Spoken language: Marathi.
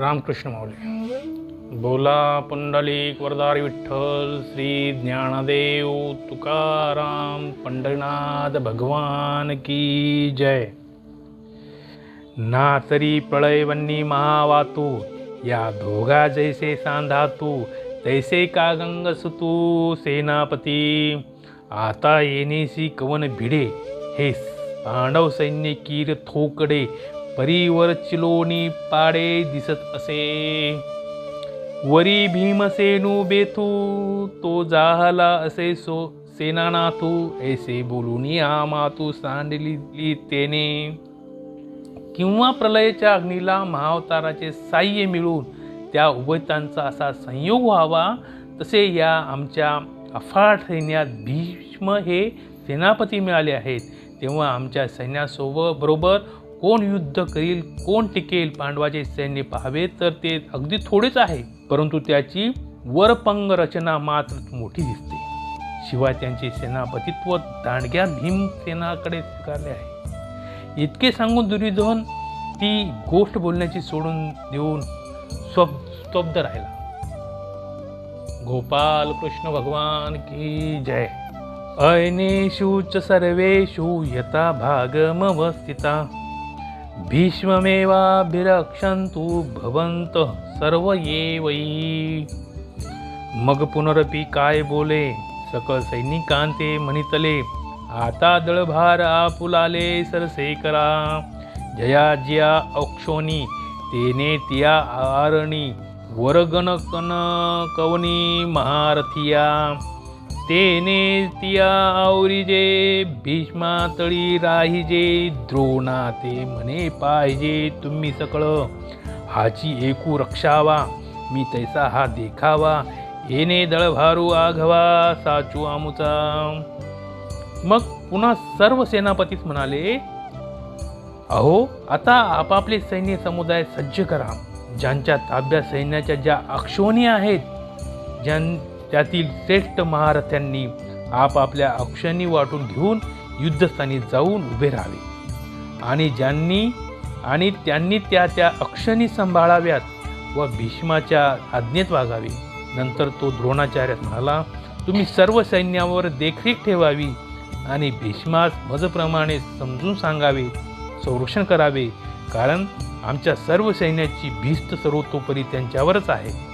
रामकृष्ण माऊली. बोला पुंडलिक वरदारी विठ्ठल श्री ज्ञानदेव तुकाराम पंढरीनाथ भगवान की जय. ना तरी प्रळयवन्नी महावातू या दोघा जैसे सांधातू तैसे का गंग सुतू सेनापती. आता येणेसी कवन भिडे हे पांडव सैन्य कीर थोकडे परीवर चिलोनी पाडे दिसत असे. वरी भीमसेनू बेथू तो जाहला असे सो सेनानाथू ऐसे बोलून हा मातू सांडली तेने. किंवा प्रलयाच्या अग्नीला महावताराचे साह्य मिळून त्या उभयतांचा असा संयोग व्हावा तसे या आमच्या अफाट सैन्यात भीष्म हे सेनापती मिळाले आहेत. तेव्हा आमच्या सैन्यासोबत बरोबर कोण युद्ध करील कोण टिकेल पांडवाचे सैन्य पाहावे तर ते अगदी थोडेच आहे. परंतु त्याची वरपंग रचना मात्र मोठी दिसते. शिवाय त्यांचे सेनापतित्व दांडग्या भीमसेनाकडे स्वीकारले आहे. इतके सांगून दुर्योधन ती गोष्ट बोलण्याची सोडून देऊन स्व स्तब्ध राहिला. गोपाल कृष्ण भगवान की जय. अयनेषु च सर्वेषु यथा भागमवस्थिता. भीष्ममेवाभिरक्षन्तु भवन्तः सर्व ये वै मग पुनरपी काय बोले? सकळ सैनिकांते म्हणितले आता दळभार आपुलाले सरसे करा जया जिया अक्षोनी तेने तिया आरणी वरगण कन कवनी महारथिया। तेने तिया आवरीजे भीष्मातळी राहिजे द्रोणा ते म्हणे पाहिजे तुम्ही सकळ. हाची एकू रक्षावा मी तैसा हा देखावा येणे दळभारू आघवा साचू आमुचा. मग पुन्हा सर्व सेनापतीच म्हणाले अहो आता आपापले सैन्य समुदाय सज्ज करा. ज्यांच्या ताब्यात सैन्याच्या ज्या अक्षोणी आहेत ज्यां त्यातील श्रेष्ठ महारथ्यांनी आपापल्या अक्षणी वाटून घेऊन युद्धस्थानी जाऊन उभे राहावे. आणि ज्यांनी आणि त्यांनी त्या त्या अक्षणी सांभाळाव्यात व भीष्माच्या आज्ञेत वागावे. नंतर तो द्रोणाचार्यात म्हणाला तुम्ही सर्व सैन्यावर देखरेख ठेवावी आणि भीष्मास मजप्रमाणे समजून सांगावे संरक्षण करावे कारण आमच्या सर्व सैन्याची भीस्त सर्वतोपरी त्यांच्यावरच आहे.